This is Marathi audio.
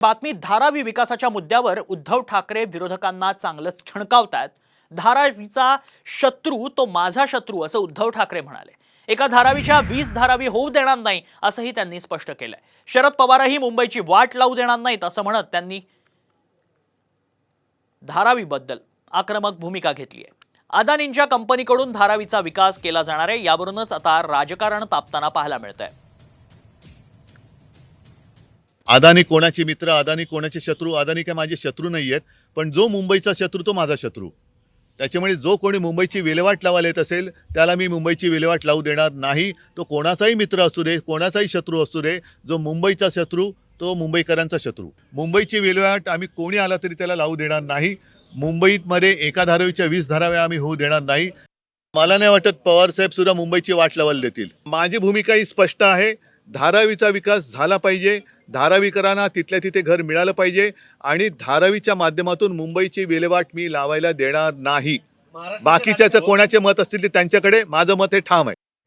बातमी धारावी विकासाच्या मुद्द्यावर उद्धव ठाकरे विरोधकांना चांगलंच ठणकावतात धारावीचा शत्रू तो माझा शत्रू असं उद्धव ठाकरे म्हणाले. एका धारावीच्या वीस धारावी होऊ देणार नाही असंही त्यांनी स्पष्ट केलंय. शरद पवारही मुंबईची वाट लावू देणार नाहीत असं म्हणत त्यांनी धारावीबद्दल आक्रमक भूमिका घेतली आहे अदानींच्या कंपनीकडून धारावीचा विकास केला जाणार आहे यावरूनच आता राजकारण तापताना पाहायला मिळत आहे अदानी कोणाचे मित्र अदानी कोणाचे शत्रू? अदानी काय माझे शत्रू नाही आहेत पण जो मुंबईचा शत्रू तो माझा शत्रू. त्याच्यामुळे जो कोणी मुंबईची विल्हेवाट लावायला येत असेल त्याला मी मुंबईची विल्हेवाट लावू देणार नाही. तो कोणाचाही मित्र असू दे कोणाचाही शत्रू असू दे जो मुंबईचा शत्रू तो मुंबईकरांचा शत्रू. मुंबईची विल्हेवाट आम्ही कोणी आला तरी त्याला लावू देणार नाही. मुंबईमध्ये एका धारावीच्या वीस धाराव्या आम्ही होऊ देणार नाही. मला नाही वाटत पवार सुद्धा मुंबईची वाट लावायला देतील. माझी भूमिका ही स्पष्ट आहे. धारावीचा विकास झाला पाहिजे. धारावीकरांना तिथल्या तिथे घर मिळालं पाहिजे. आणि धारावीच्या माध्यमातून मुंबईची विल्हेवाट मी लावायला देणार नाही. बाकीच्याचं कोणाचे मत असतील ते त्यांच्याकडे माझं मत हे ठाम आहे.